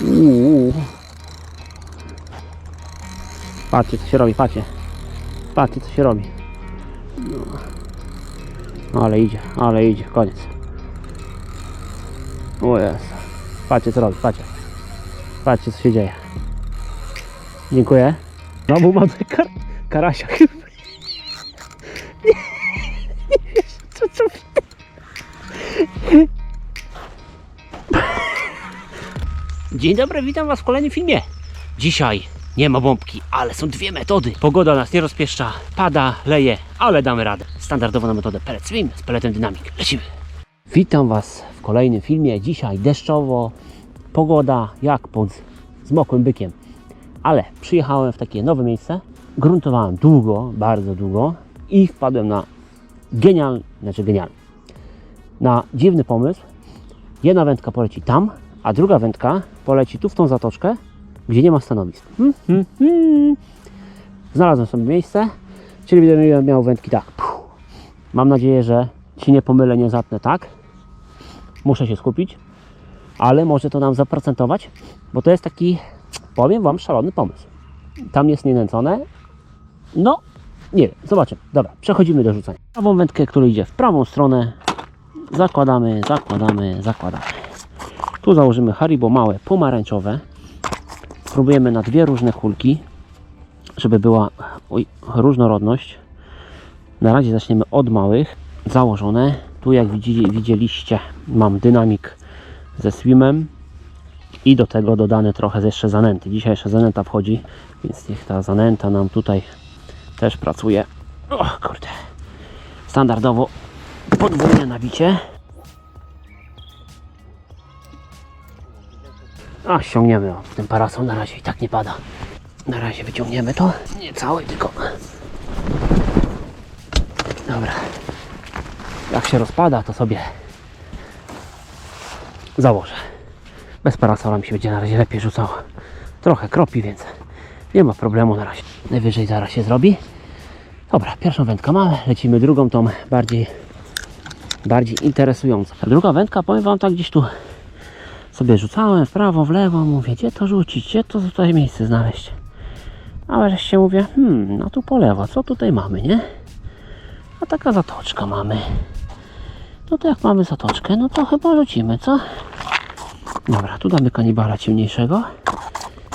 Uuu. Patrzcie co się robi, patrzcie. Patrzcie co się robi. No. Ale idzie, ale idzie, koniec. O jest. Patrzcie co robi, patrzcie. Patrzcie co się dzieje. Dziękuję. Znowu mamy kar karasia Dzień dobry, witam Was w kolejnym filmie. Dzisiaj nie ma bombki, ale są dwie metody. Pogoda nas nie rozpieszcza, pada, leje, ale damy radę. Standardowo na metodę pellet swim z pelletem dynamik. Lecimy. Witam Was w kolejnym filmie. Dzisiaj deszczowo, pogoda jak pod zmokłym bykiem. Ale przyjechałem w takie nowe miejsce. Gruntowałem długo, bardzo długo i wpadłem na genialny, znaczy genialny, na dziwny pomysł. Jedna wędka poleci tam, a druga wędka poleci tu w tą zatoczkę, gdzie nie ma stanowisk. Hmm, hmm, hmm. Znalazłem sobie miejsce, czyli będę miał wędki tak. Puh. Mam nadzieję, że się nie pomylę, nie zatnę tak. Muszę się skupić, ale może to nam zaprocentować, bo to jest taki, powiem Wam, szalony pomysł. Tam jest nienęcone. No, nie wiem, zobaczymy. Dobra, przechodzimy do rzucania. Prawą wędkę, która idzie w prawą stronę, zakładamy, zakładamy, zakładamy. Tu założymy Haribo małe, pomarańczowe. Próbujemy na dwie różne kulki, żeby była oj, różnorodność. Na razie zaczniemy od małych, założone. Tu jak widzieli, widzieliście mam dynamik ze swimem i do tego dodane trochę jeszcze zanęty. Dzisiaj jeszcze zanęta wchodzi, więc niech ta zanęta nam tutaj też pracuje. O kurde. Standardowo podwójne nabicie. A ściągniemy o, ten parasol na razie i tak nie pada. Na razie wyciągniemy to. Nie cały, tylko. Dobra. Jak się rozpada, to sobie założę. Bez parasola mi się będzie na razie lepiej rzucało. Trochę kropi, więc nie ma problemu na razie. Najwyżej zaraz się zrobi. Dobra, pierwszą wędkę mamy, lecimy drugą, tą bardziej, bardziej interesującą. Ta druga wędka, powiem Wam tak gdzieś tu sobie rzucałem w prawo, w lewo, mówię, gdzie to rzucić, gdzie to tutaj miejsce znaleźć. A wreszcie mówię, hmm, no tu po lewo, co tutaj mamy, nie? A taka zatoczka mamy. No to jak mamy zatoczkę, no to chyba rzucimy, co? Dobra, tu damy kanibala ciemniejszego.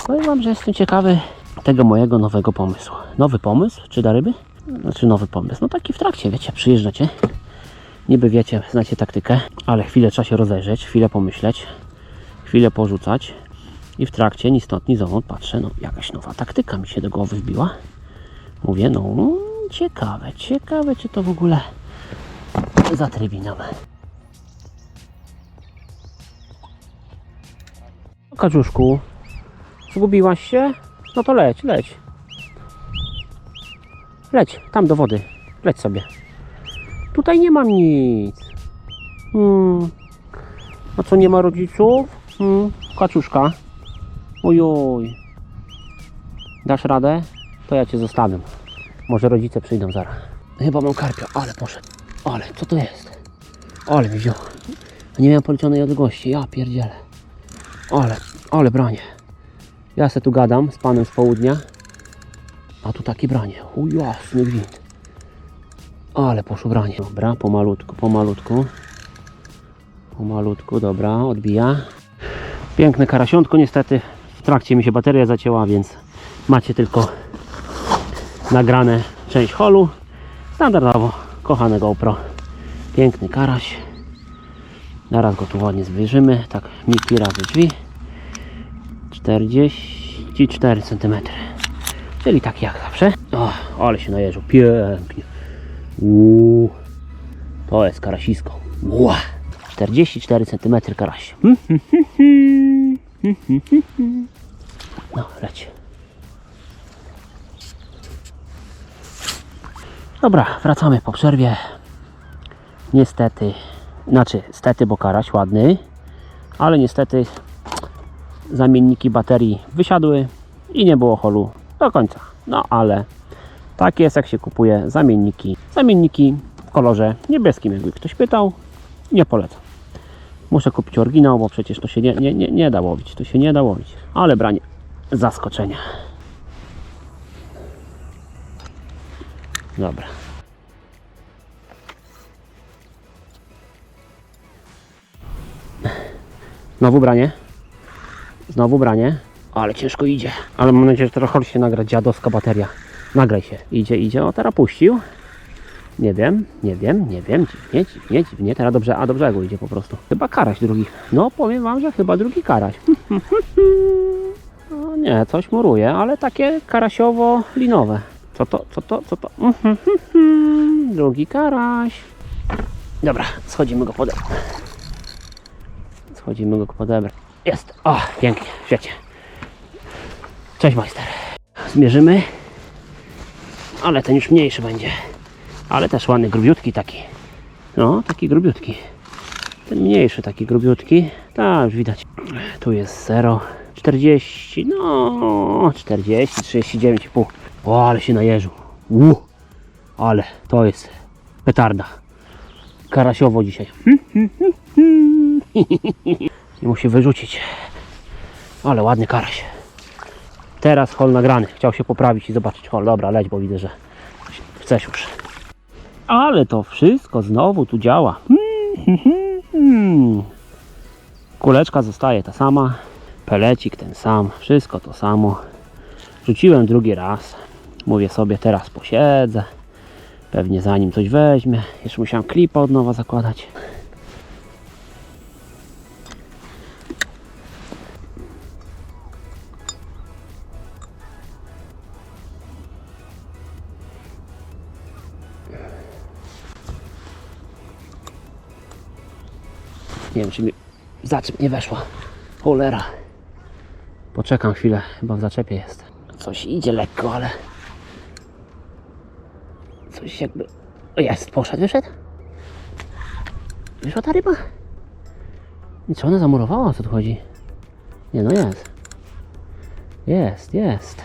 Powiem Wam, że jestem ciekawy tego mojego nowego pomysłu. Nowy pomysł, czy da ryby? Znaczy nowy pomysł, no taki w trakcie, wiecie, przyjeżdżacie. Niby wiecie, znacie taktykę, ale chwilę trzeba się rozejrzeć, chwilę pomyśleć, chwilę porzucać i w trakcie ni ni zowąd patrzę, no jakaś nowa taktyka mi się do głowy wbiła. Mówię, no ciekawe, ciekawe czy to w ogóle zatrybi nam. Kaczuszku, zgubiłaś się? No to leć, leć. Leć, tam do wody. Leć sobie. Tutaj nie mam nic. Hmm. A co, nie ma rodziców? Hmm. Kaczuszka. Ojoj. Dasz radę? To ja Cię zostawię. Może rodzice przyjdą zaraz. Chyba mam karpia, ale poszedł. Ale, co to jest? Ale mi wziął. Nie miałem policzonej odległości, ja pierdzielę. Ale, ale branie. Ja se tu gadam z panem z południa. A tu takie branie. O jasny gwint. Ale poszło branie. Dobra, pomalutku, pomalutku. Pomalutku, dobra, odbija. Piękne karasiątko, niestety w trakcie mi się bateria zacięła, więc macie tylko nagrane część holu. Standardowo, kochane GoPro. Piękny karaś. Zaraz go tu ładnie zwyżymy. Tak, miki razy drzwi. 44 cm. Czyli tak jak zawsze. O, ale się najeżdżał. Pięknie. Uuu, to jest karasisko. 44 cm karaś. No, leć. Dobra, wracamy po przerwie. Niestety, znaczy, stety, bo karaś ładny, ale niestety zamienniki baterii wysiadły i nie było holu do końca. No ale tak jest jak się kupuje zamienniki. Zamienniki w kolorze niebieskim, jakby ktoś pytał, nie polecam. Muszę kupić oryginał, bo przecież to się nie, nie, nie, nie da łowić. To się nie da łowić. Ale branie zaskoczenia. Dobra. Znowu branie. Znowu branie. Ale ciężko idzie. Ale mam nadzieję, że chodź się nagrać. Dziadowska bateria. Nagraj się. Idzie, idzie. O, teraz puścił. Nie wiem, nie wiem, nie wiem. Dziwnie, dziwnie, dziwnie. Teraz dobrze, a do brzegu idzie po prostu. Chyba karaś drugi. No, powiem wam, że chyba drugi karaś. No nie, coś muruje, ale takie karasiowo-linowe. Co to, co to, co to? Drugi karaś. Dobra, schodzimy go podebrać. Schodzimy go podebrać. Jest. O, pięknie, świecie. Cześć majster. Zmierzymy. Ale ten już mniejszy będzie. Ale też ładny, grubiutki taki. No, taki grubiutki. Ten mniejszy, taki grubiutki. Tak, już widać. Tu jest 0. 40, no 40, 39,5. O, ale się najeżył. U, ale to jest petarda. Karasiowo dzisiaj. I musi wyrzucić. Ale ładny karaś. Teraz hol nagrany. Chciał się poprawić i zobaczyć hol. Dobra, leć, bo widzę, że chcesz już. Ale to wszystko znowu tu działa. Kuleczka zostaje ta sama. Pelecik ten sam. Wszystko to samo. Rzuciłem drugi raz. Mówię sobie, teraz posiedzę. Pewnie zanim coś weźmie. Jeszcze musiałem klipa od nowa zakładać. Nie wiem, czy mi zaczep nie weszła. Cholera. Poczekam chwilę, chyba w zaczepie jest. Coś idzie lekko, ale... Coś jakby... Jest, poszedł, wyszedł? Wyszła ta ryba? Co ona zamurowała? Co tu chodzi? Nie, no jest. Jest, jest.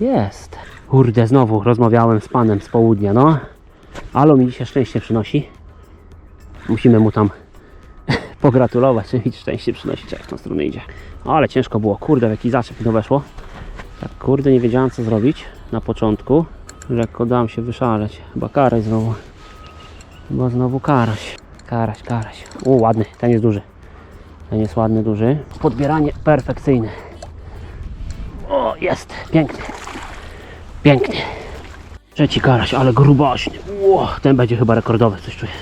Jest. Kurde, znowu rozmawiałem z panem z południa, no. Alo mi dzisiaj szczęście przynosi. Musimy mu tam pogratulować, że mi szczęście przynosi. Jak w tą stronę idzie. Ale ciężko było. Kurde, w jaki zaczep to weszło. Tak, kurde, nie wiedziałem co zrobić na początku. Lekko dam się wyszaleć. Chyba karaś znowu. Chyba znowu karaś. Karaś, karaś. U, ładny. Ten jest duży. Ten jest ładny, duży. Podbieranie perfekcyjne. O, jest. Piękny. Piękny. Trzeci karaś, ale grubaśny. Ten będzie chyba rekordowy, coś czuję.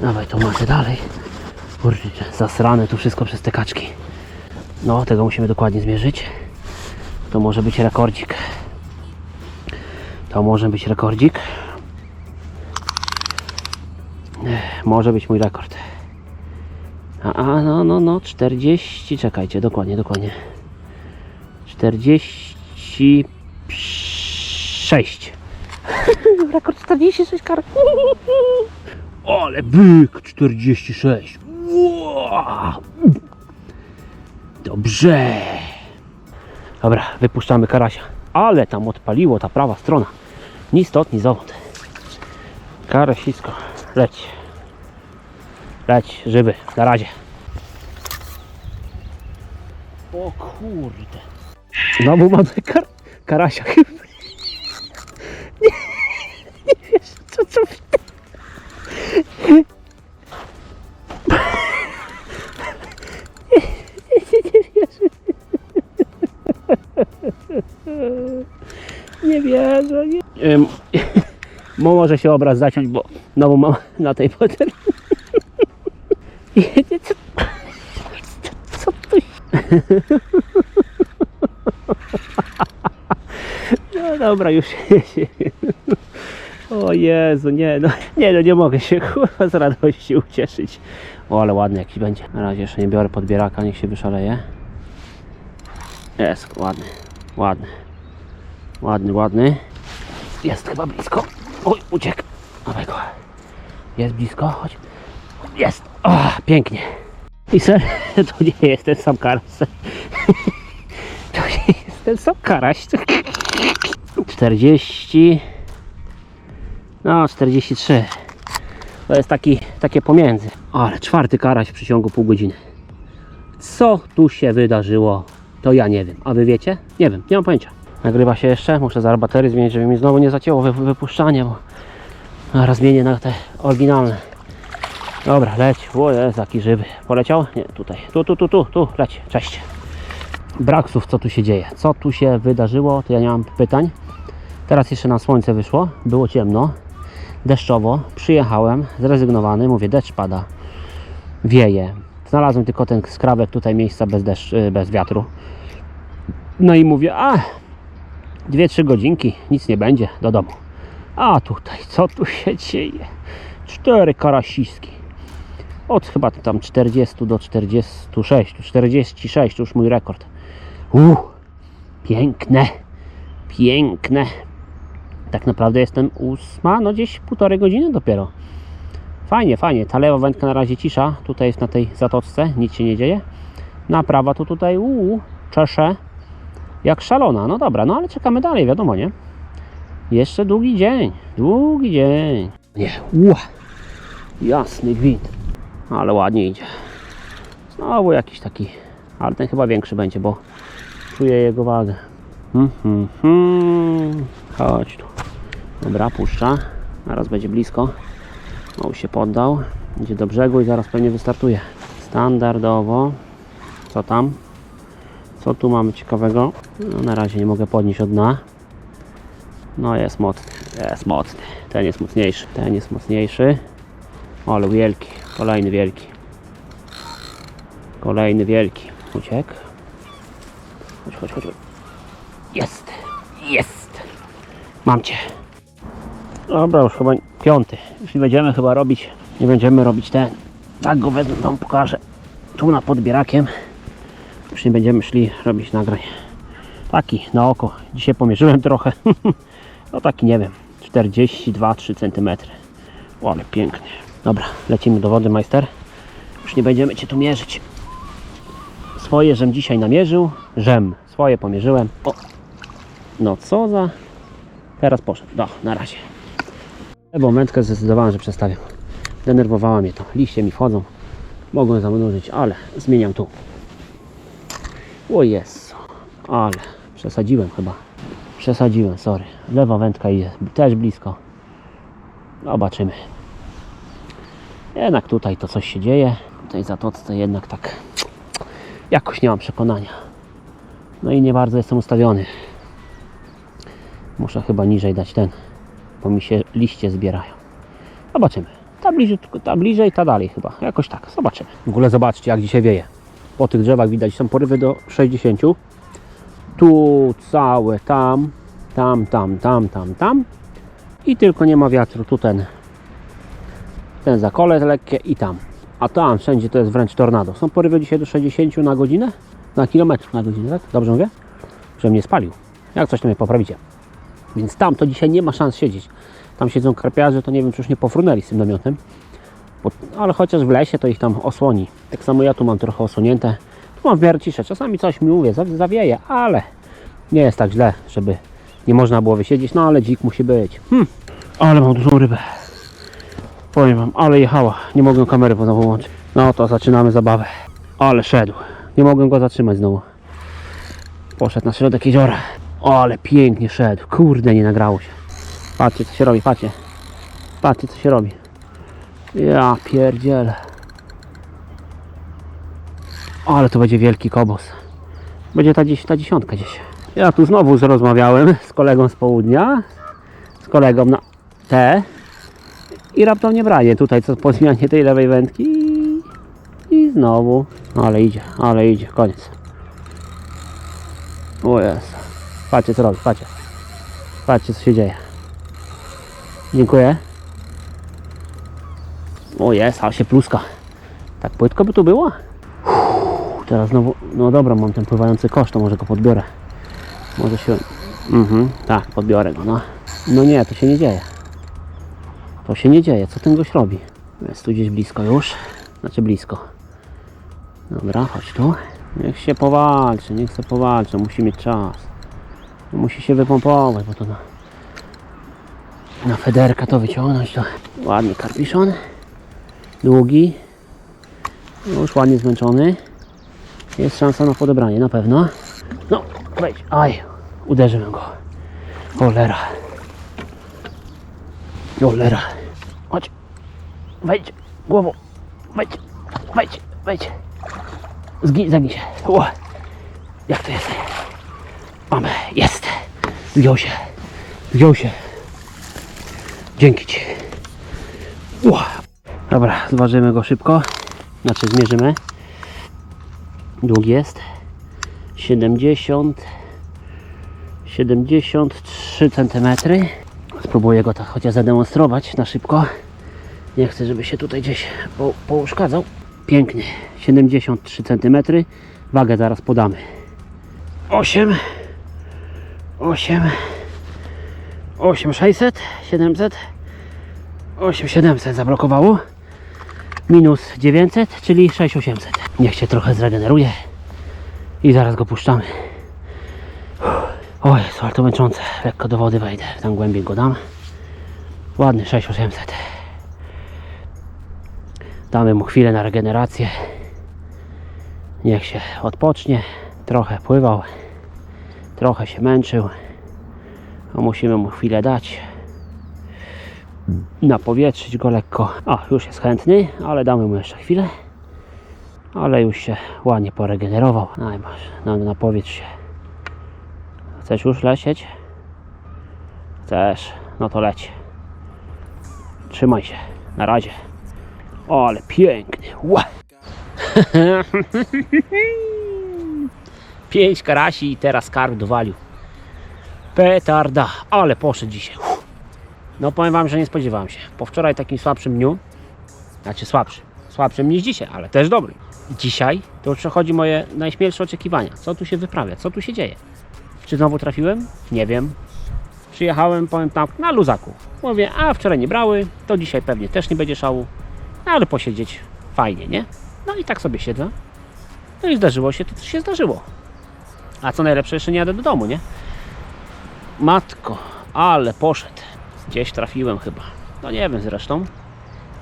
Dawaj tą masę dalej. Kurde, zasrane tu wszystko przez te kaczki. No, tego musimy dokładnie zmierzyć. To może być rekordzik. To może być rekordzik. Może być mój rekord. A, a no, no, no, 40, czekajcie, dokładnie, dokładnie. 46. Rekord 46 kar. Ale byk 46. Dobrze. Dobra, wypuszczamy karasia. Ale tam odpaliło ta prawa strona. Ni stąd, ni zowąd. Karasisko, leć. Leć, żywy, na razie. O kurde. Znowu mamy kar karasia chyba. Nie, nie wiesz, co, co Nie wierzę. Nie. Może się obraz zaciąć, bo znowu mam na tej fotel. Co, co to No dobra, już O Jezu, nie no, nie no, nie mogę się kurwa z radości ucieszyć. O, ale ładny jakiś będzie. Na razie jeszcze nie biorę podbieraka, niech się wyszaleje. Jest, ładny, ładny. Ładny, ładny. Jest chyba blisko. Oj, uciekł. Dawaj go. Jest blisko, chodź. Jest. O, pięknie. I ser, to nie jest ten sam karaś. To nie jest ten sam karaś. 40. No, 43. To jest taki, takie pomiędzy. Ale czwarty karaś w przeciągu pół godziny. Co tu się wydarzyło, to ja nie wiem. A wy wiecie? Nie wiem, nie mam pojęcia. Nagrywa się jeszcze, muszę zaraz baterii zmienić, żeby mi znowu nie zacięło wy, wypuszczanie, bo zaraz zmienię na te oryginalne. Dobra, leć. O jest, jaki żywy. Poleciał? Nie, tutaj. Tu, tu, tu, tu, tu, leć. Cześć. Braksów, co tu się dzieje? Co tu się wydarzyło? To ja nie mam pytań. Teraz jeszcze na słońce wyszło, było ciemno, deszczowo. Przyjechałem, zrezygnowany, mówię, deszcz pada, wieje. Znalazłem tylko ten skrawek tutaj miejsca bez, deszcz, y, bez wiatru. No i mówię, a 2-3 godzinki, nic nie będzie, do domu. A tutaj, co tu się dzieje? Cztery karasiski. Od chyba tam 40 do 46, 46 to już mój rekord. Uuu, piękne, piękne. Tak naprawdę jestem ósma, no gdzieś półtorej godziny dopiero. Fajnie, fajnie. Ta lewa wędka na razie cisza. Tutaj jest na tej zatoczce, nic się nie dzieje. Na prawa to tutaj uuu, czesze jak szalona. No dobra, no ale czekamy dalej, wiadomo, nie? Jeszcze długi dzień, długi dzień. Nie, ła, jasny gwint. Ale ładnie idzie. Znowu jakiś taki, ale ten chyba większy będzie, bo czuję jego wagę. Hmm, hmm, hmm. Chodź tu. Dobra, puszcza. Zaraz będzie blisko. Już się poddał. Idzie do brzegu i zaraz pewnie wystartuje. Standardowo. Co tam? Co tu mamy ciekawego? No, na razie nie mogę podnieść od dna. No jest mocny, jest mocny. Ten jest mocniejszy, ten jest mocniejszy. Ale wielki, kolejny wielki. Kolejny wielki. Uciekł. Chodź, chodź, chodź. Jest, jest. Mam cię. Dobra, już chyba piąty. Już nie będziemy chyba robić, nie będziemy robić ten. Tak go wezmę, wam pokażę. Tu na podbierakiem. Już nie będziemy szli robić nagrań. Taki na oko. Dzisiaj pomierzyłem trochę. No taki nie wiem. 42-3 cm. O, ale pięknie. Dobra, lecimy do wody, majster. Już nie będziemy cię tu mierzyć. Swoje, żem dzisiaj namierzył. Żem. Swoje pomierzyłem. O. No co za... Teraz poszedł. No, na razie. Bo mętkę zdecydowałem, że przestawiam. Denerwowała mnie to. Liście mi wchodzą. Mogłem zamnożyć, ale zmieniam tu. O Jezu. Ale przesadziłem chyba. Przesadziłem, sorry. Lewa wędka idzie też blisko. Zobaczymy. Jednak tutaj to coś się dzieje. Tej zatoczce jednak tak jakoś nie mam przekonania. No i nie bardzo jestem ustawiony. Muszę chyba niżej dać ten, bo mi się liście zbierają. Zobaczymy. Ta bliżej, ta bliżej, ta dalej chyba. Jakoś tak. Zobaczymy. W ogóle zobaczcie jak dzisiaj wieje. Po tych drzewach widać są porywy do 60. Tu całe, tam, tam, tam, tam, tam, tam. I tylko nie ma wiatru. Tu ten, ten zakole lekkie i tam. A tam wszędzie to jest wręcz tornado. Są porywy dzisiaj do 60 na godzinę? Na kilometr na godzinę, tak? Dobrze mówię? Żebym nie spalił. Jak coś to mnie poprawicie. Więc tam to dzisiaj nie ma szans siedzieć. Tam siedzą karpiarze, to nie wiem, czy już nie pofrunęli z tym namiotem. Ale chociaż w lesie to ich tam osłoni. Tak samo ja tu mam trochę osłonięte. Tu mam w miarę ciszę. Czasami coś mi mówię, zaw- zawieje, ale nie jest tak źle, żeby nie można było wysiedzieć. No ale dzik musi być. Hm. Ale mam dużą rybę. Powiem wam, ale jechała. Nie mogłem kamery znowu włączyć. No to zaczynamy zabawę. Ale szedł. Nie mogłem go zatrzymać znowu. Poszedł na środek jeziora. Ale pięknie szedł. Kurde, nie nagrało się. Patrzcie, co się robi, patrzcie. Patrzcie, co się robi. Ja pierdzielę. Ale to będzie wielki kobos. Będzie ta, dziś, ta dziesiątka gdzieś. Ja tu znowu rozmawiałem z kolegą z południa. Z kolegą na T. I raptownie branie tutaj, co po zmianie tej lewej wędki. I, i znowu. No, ale idzie, ale idzie, koniec. O jest. Patrzcie co robi, patrzcie. Patrzcie co się dzieje. Dziękuję. O jest, ale się pluska. Tak płytko by tu było? Uff, teraz znowu, no dobra, mam ten pływający kosz, to może go podbiorę. Może się, mhm, tak, podbiorę go, no. No nie, to się nie dzieje. To się nie dzieje, co ten gość robi? Jest tu gdzieś blisko już, znaczy blisko. Dobra, chodź tu. Niech się powalczy, niech się powalczy, musi mieć czas. Musi się wypompować, bo to na, na federka to wyciągnąć, to ładny karpiszon. Długi. Już ładnie zmęczony. Jest szansa na podobranie, na pewno. No, wejdź. Aj, uderzyłem go. Cholera. Cholera. Chodź. Wejdź. Głową. Wejdź. Wejdź. Wejdź. Zgij, zagnij się. Ło. Jak to jest? Mamy. Jest. Wziął się. Wziął się. Dzięki Ci. Ło. Dobra, zważymy go szybko. Znaczy zmierzymy. Długi jest. 70 73 cm. Spróbuję go tak chociaż zademonstrować na szybko. Nie chcę, żeby się tutaj gdzieś po, pouszkadzał. Piękny. 73 cm. Wagę zaraz podamy. 8 8 8600 700 8700 zablokowało. Minus 900, czyli 6800. Niech się trochę zregeneruje. I zaraz go puszczamy. O Jezu, ale to męczące. Lekko do wody wejdę. Tam głębiej go dam. Ładny 6800. Damy mu chwilę na regenerację. Niech się odpocznie. Trochę pływał. Trochę się męczył. No, musimy mu chwilę dać. Napowietrzyć go lekko. O, już jest chętny, ale damy mu jeszcze chwilę. Ale już się ładnie poregenerował. No i masz, no, napowietrz się. Chcesz już lecieć? Chcesz, no to leć. Trzymaj się, na razie. O, ale piękny. Ła. Pięć karasi i teraz karp dowalił. Petarda, ale poszedł dzisiaj. No powiem wam, że nie spodziewałem się. Po wczoraj takim słabszym dniu, znaczy słabszym, słabszym niż dzisiaj, ale też dobry. Dzisiaj to przechodzi moje najśmielsze oczekiwania. Co tu się wyprawia? Co tu się dzieje? Czy znowu trafiłem? Nie wiem. Przyjechałem, powiem tak, na luzaku. Mówię, a wczoraj nie brały, to dzisiaj pewnie też nie będzie szału. No ale posiedzieć fajnie, nie? No i tak sobie siedzę. No i zdarzyło się to, co się zdarzyło. A co najlepsze, jeszcze nie jadę do domu, nie? Matko, ale poszedł. Gdzieś trafiłem chyba. No nie wiem zresztą.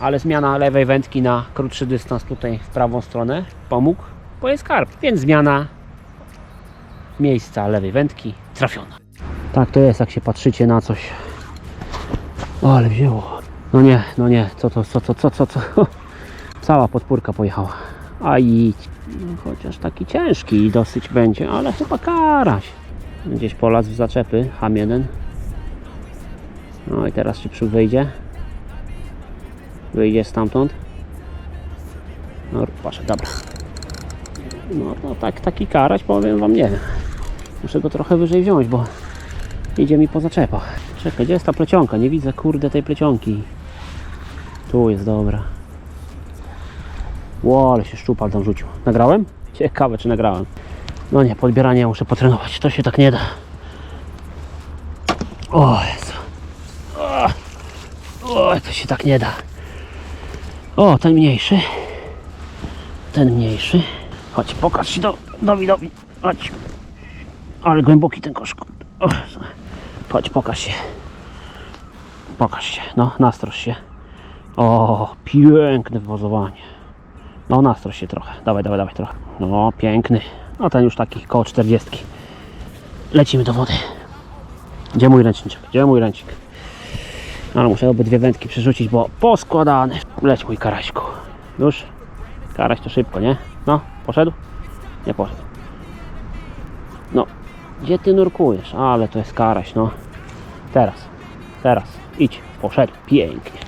Ale zmiana lewej wędki na krótszy dystans tutaj w prawą stronę pomógł, bo jest karp. Więc zmiana miejsca lewej wędki trafiona. Tak to jest, jak się patrzycie na coś. O, ale wzięło. No nie, no nie, co to, co, co, co, co, co. Cała podpórka pojechała. A i no, chociaż taki ciężki dosyć będzie, ale chyba karaś. Gdzieś polazł w zaczepy, ham jeden. No i teraz czy przód wyjdzie? Wyjdzie stamtąd. No proszę, dobra. No to tak, taki karać powiem wam nie. Muszę go trochę wyżej wziąć, bo idzie mi po zaczepach. Czekaj, gdzie jest ta plecionka? Nie widzę kurde tej plecionki. Tu jest dobra. Ło, ale się szczupal tam rzucił. Nagrałem? Ciekawe czy nagrałem. No nie, podbieranie muszę potrenować. To się tak nie da. O, o, to się tak nie da. O, ten mniejszy. Ten mniejszy. Chodź, pokaż się do, do. Chodź. Ale głęboki ten kosz. O, chodź, pokaż się. Pokaż się. No, nastrosz się. O, piękne wywozowanie. No, nastrosz się trochę. Dawaj, dawaj, dawaj trochę. No, piękny. No, ten już taki koło 40. Lecimy do wody. Gdzie mój ręczniczek? Gdzie mój ręcznik? Ale muszę obydwie wędki przerzucić, bo poskładane. Leć mój karaśku. Już? Karaś to szybko, nie? No, poszedł? Nie poszedł. No, gdzie ty nurkujesz? Ale to jest karaś, no. Teraz, teraz, idź, poszedł, pięknie.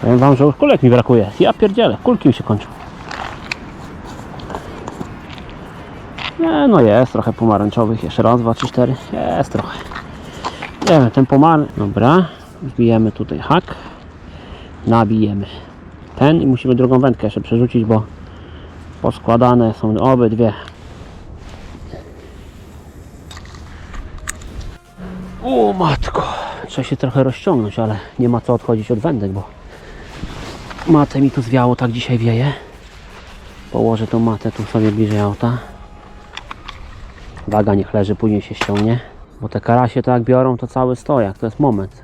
Powiem wam, że już kulek mi brakuje. Ja pierdzielę, kulki mi się kończą. Nie, no jest trochę pomarańczowych. Jeszcze raz, dwa, trzy, cztery. Jest trochę. Wiem, ten pomar... Dobra. Wbijemy tutaj hak. Nabijemy ten i musimy drugą wędkę jeszcze przerzucić, bo poskładane są obydwie. O matko! Trzeba się trochę rozciągnąć, ale nie ma co odchodzić od wędek, bo matę mi tu zwiało, tak dzisiaj wieje. Położę tą matę tu sobie bliżej auta. Waga niech leży, później się ściągnie. Bo te karasie to jak biorą, to cały stojak, to jest moment.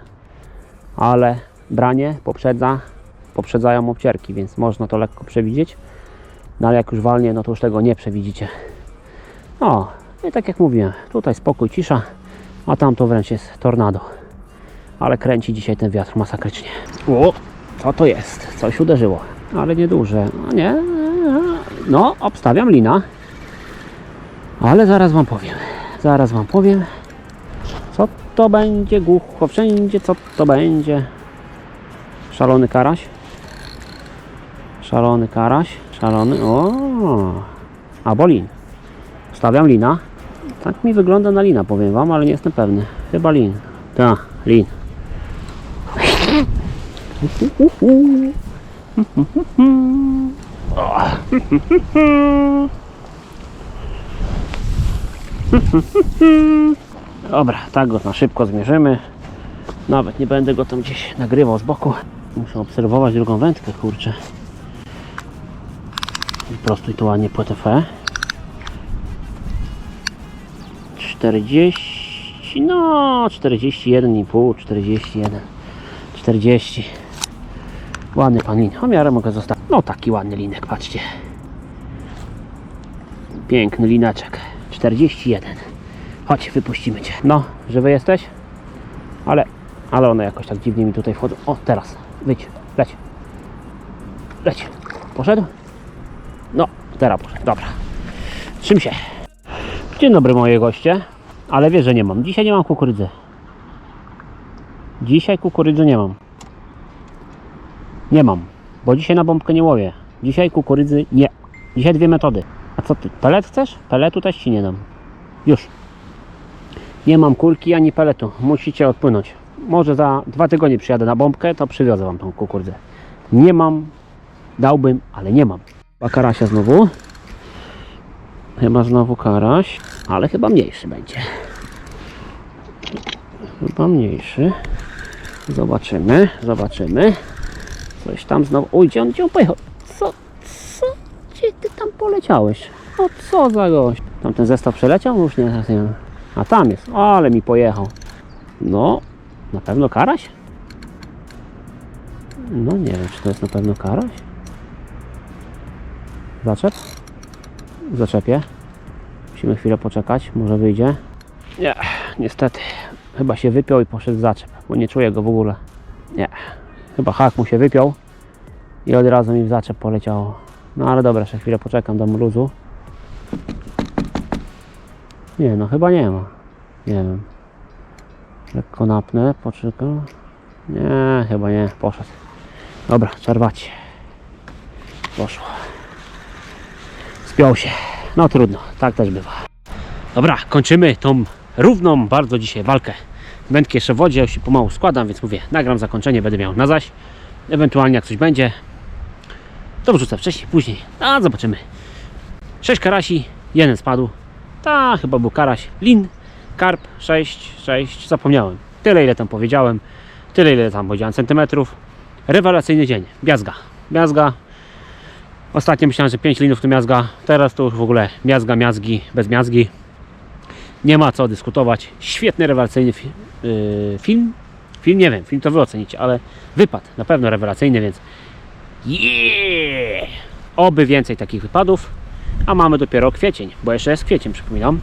Ale branie poprzedza poprzedzają obcierki, więc można to lekko przewidzieć. No ale jak już walnie, no to już tego nie przewidzicie. O, i tak jak mówiłem, tutaj spokój, cisza, a tam to wręcz jest tornado. Ale kręci dzisiaj ten wiatr masakrycznie. O, co to jest? Coś uderzyło, ale nieduże. A nie, no, obstawiam lina. Ale zaraz Wam powiem. Zaraz Wam powiem. Co to będzie głucho wszędzie? Co to będzie? Szalony karaś? Szalony karaś? Szalony. O! Albo lin. Stawiam lina. Tak mi wygląda na lina, powiem Wam, ale nie jestem pewny. Chyba lin. Tak, lin. Dobra, tak go na szybko zmierzymy. Nawet nie będę go tam gdzieś nagrywał z boku. Muszę obserwować drugą wędkę, kurczę. Prostuj to ładnie płytę F. 40, no 41,5, 41, 40. Ładny pan lin. O miarę mogę zostawić. No taki ładny linek, patrzcie. Piękny lineczek. 41. Chodź, wypuścimy cię. No, żywy jesteś? Ale, ale one jakoś tak dziwnie mi tutaj wchodzą. O, teraz. Wyjdź, leć. Leć. Poszedł? No, teraz poszedł. Dobra. Trzym się. Dzień dobry moje goście. Ale wiesz, że nie mam. Dzisiaj nie mam kukurydzy. Dzisiaj kukurydzy nie mam. Nie mam. Bo dzisiaj na bombkę nie łowię. Dzisiaj kukurydzy nie. Dzisiaj dwie metody. A co ty? Pelet chcesz? Peletu też ci nie dam. Już. Nie mam kulki ani peletu. Musicie odpłynąć. Może za dwa tygodnie przyjadę na bombkę, to przywiozę wam tą kukurydzę. Nie mam. Dałbym, ale nie mam. A karasia znowu. Chyba znowu karaś, ale chyba mniejszy będzie. Chyba mniejszy. Zobaczymy, zobaczymy. Coś tam znowu. Oj, gdzie on, gdzie on pojechał? Co, co? Gdzie ty tam poleciałeś? O co za gość? Tamten zestaw przeleciał? Już nie, nie wiem. A tam jest. Ale mi pojechał. No, na pewno karaś? No nie wiem, czy to jest na pewno karaś. Zaczep? W zaczepie. Musimy chwilę poczekać, może wyjdzie. Nie, niestety. Chyba się wypiął i poszedł zaczep, bo nie czuję go w ogóle. Nie, chyba hak mu się wypiął i od razu mi w zaczep poleciało. No ale dobra, jeszcze chwilę poczekam, dam luzu. Nie, no chyba nie ma. Nie wiem. Lekko napnę, poczekam. Nie, chyba nie, poszedł. Dobra, czerwacie. Poszło. Spiął się. No trudno, tak też bywa. Dobra, kończymy tą równą bardzo dzisiaj walkę. Wędki jeszcze w wodzie, już się pomału składam, więc mówię, nagram zakończenie, będę miał na zaś. Ewentualnie jak coś będzie, to wrzucę wcześniej, później. A zobaczymy. Sześć karasi, jeden spadł. Ta chyba był karaś. Lin, karp, 6, 6, zapomniałem. Tyle ile tam powiedziałem, tyle ile tam powiedziałem centymetrów. Rewelacyjny dzień. Biazga. Biazga. Ostatnio myślałem, że 5 linów to miazga. Teraz to już w ogóle miazga, miazgi, bez miazgi. Nie ma co dyskutować. Świetny, rewelacyjny fi- yy, film. Film nie wiem, film to wy ocenicie, ale wypad na pewno rewelacyjny, więc yeah! Oby więcej takich wypadów. A mamy dopiero kwiecień, bo jeszcze jest kwiecień, przypominam.